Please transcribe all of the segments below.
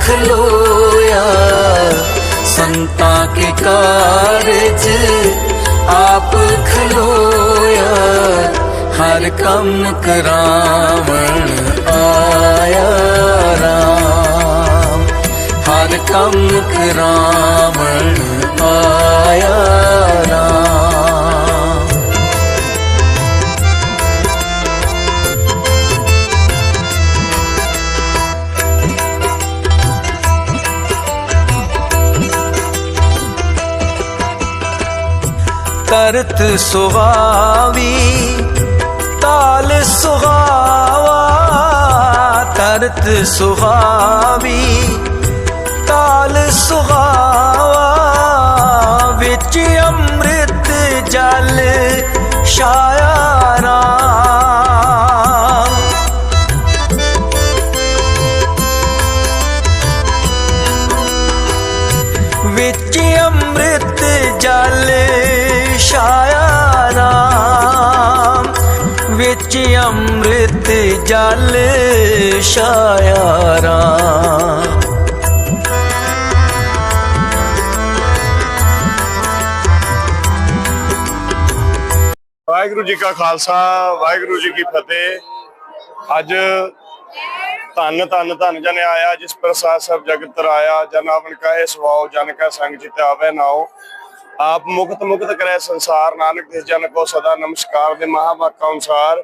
ਖਲੋਇਆ ਸੰਤਾਂ ਕੇ ਕਾਰਜ ਆਪ ਖਲੋਇਆ। ਹਰ ਕੰਮ ਕਰਾਵਣ ਆਇਆ ਰਾਮ। ਹਰ ਕੰਮ ਕਰਾਵਣ ਕਰਤ ਸੁਹਾਵੀ ਤਾਲ ਸੁਹਾਵਾ ਧਰਤ ਸੁਹਾਵੀ ਤਾਲ ਸੁਹਾਵਾ ਵਿੱਚ ਅੰਮ੍ਰਿਤ ਜਲ ਛਾਇਆ ਅੰਮ੍ਰਿਤ ਜਲ ਛਾਇਆ ਰਾਮ ਵਿੱਚ ਅੰਮ੍ਰਿਤ ਜਲ ਛਾਇਆ ਰਾਮ ਵਾਹਿਗੁਰੂ ਜੀ ਕਾ ਖਾਲਸਾ, ਵਾਹਿਗੁਰੂ ਜੀ ਕੀ ਫਤਿਹ। ਅੱਜ ਧੰਨ ਧੰਨ ਧੰਨ ਜਨ ਆਇਆ, ਜਿਸ ਪ੍ਰਸਾਦ ਸਭ ਜਗਤ ਤਰਾਇਆ, ਜਨ ਆਪਨ ਕਹੇ ਸਵਾਉ ਜਨ ਕਾ ਸੰਗ ਚਿਤ ਆਵੇ ਨਾਉ। ਆਪ ਮੁਕਤ ਮੁਕਤ ਕਰੇ ਸੰਸਾਰ, ਨਾਨਕ ਤਿਸ ਜਨ ਕੋ ਸਦਾ ਨਮਸਕਾਰ ਦੇ ਮਹਾਵਾਕਾਂ ਅਨੁਸਾਰ।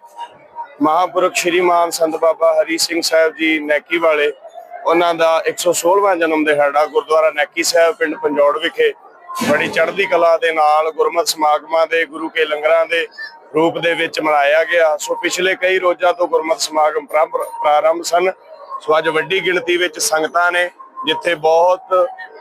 ਮਹਾਪੁਰਖ ਸ਼੍ਰੀਮਾਨ ਸੰਤ ਬਾਬਾ ਹਰੀ ਸਿੰਘ ਸਾਹਿਬ ਜੀ ਨੈਕੀ ਵਾਲੇ, ਉਹਨਾਂ ਦਾ 116ਵਾਂ ਜਨਮ ਦਿਹਾੜਾ ਗੁਰਦੁਆਰਾ ਨੈਕੀ ਸਾਹਿਬ, ਪਿੰਡ ਪੰਜੌੜ ਵਿਖੇ ਬੜੀ ਚੜ੍ਹਦੀ ਕਲਾ ਦੇ ਨਾਲ ਗੁਰਮਤਿ ਸਮਾਗਮਾਂ ਦੇ, ਗੁਰੂ ਕੇ ਲੰਗਰਾਂ ਦੇ ਰੂਪ ਦੇ ਵਿੱਚ ਮਨਾਇਆ ਗਿਆ। ਸੋ ਪਿਛਲੇ ਕਈ ਰੋਜ਼ਾਂ ਤੋਂ ਗੁਰਮਤਿ ਸਮਾਗਮ ਪ੍ਰਾਰੰਭ ਸਨ। ਸੋ ਅੱਜ ਵੱਡੀ ਗਿਣਤੀ ਵਿੱਚ ਸੰਗਤਾਂ ਨੇ, ਜਿੱਥੇ ਬਹੁਤ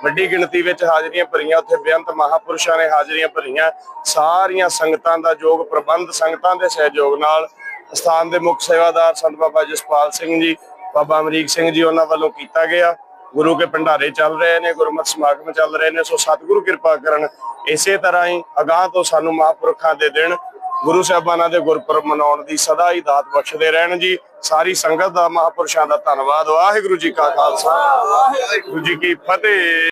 ਵੱਡੀ ਗਿਣਤੀ ਵਿੱਚ ਹਾਜ਼ਰੀਆਂ ਭਰੀਆਂ, ਉੱਥੇ ਬੇਅੰਤ ਮਹਾਪੁਰਸ਼ਾਂ ਨੇ ਹਾਜ਼ਰੀਆਂ ਭਰੀਆਂ। ਸਾਰੀਆਂ ਸੰਗਤਾਂ ਦਾ ਯੋਗ ਪ੍ਰਬੰਧ ਸੰਗਤਾਂ ਦੇ ਸਹਿਯੋਗ ਨਾਲ ਸਥਾਨ ਦੇ ਮੁੱਖ ਸੇਵਾਦਾਰ ਸੰਤ ਬਾਬਾ ਜਸਪਾਲ ਸਿੰਘ ਜੀ, ਬਾਬਾ ਅਮਰੀਕ ਸਿੰਘ ਜੀ, ਉਹਨਾਂ ਵੱਲੋਂ ਕੀਤਾ ਗਿਆ। ਗੁਰੂ ਕੇ ਭੰਡਾਰੇ ਚੱਲ ਰਹੇ ਨੇ, ਗੁਰਮਤਿ ਸਮਾਗਮ ਚੱਲ ਰਹੇ ਨੇ, ਸੋ ਸਤਿਗੁਰੂ ਕਿਰਪਾ ਕਰਨ ਇਸੇ ਤਰ੍ਹਾਂ ਹੀ ਅਗਾਹ ਤੋਂ ਸਾਨੂੰ ਮਹਾਂਪੁਰਖਾਂ ਦੇ ਦਿਨ ਗੁਰੂ ਸਾਹਿਬਾਨਾਂ ਦੇ ਗੁਰਪੁਰਬ ਮਨਾਉਣ ਦੀ ਸਦਾ ਹੀ ਦਾਤ ਬਖਸ਼ਦੇ ਰਹਿਣ ਜੀ। ਸਾਰੀ ਸੰਗਤ ਦਾ ਮਹਾਂਪੁਰਸ਼ਾਂ ਦਾ ਧੰਨਵਾਦ। ਵਾਹਿਗੁਰੂ ਜੀ ਕਾ ਖਾਲਸਾ। ਵਾਹਿਗੁਰੂ ਜੀ ਕੀ ਫਤਿਹ।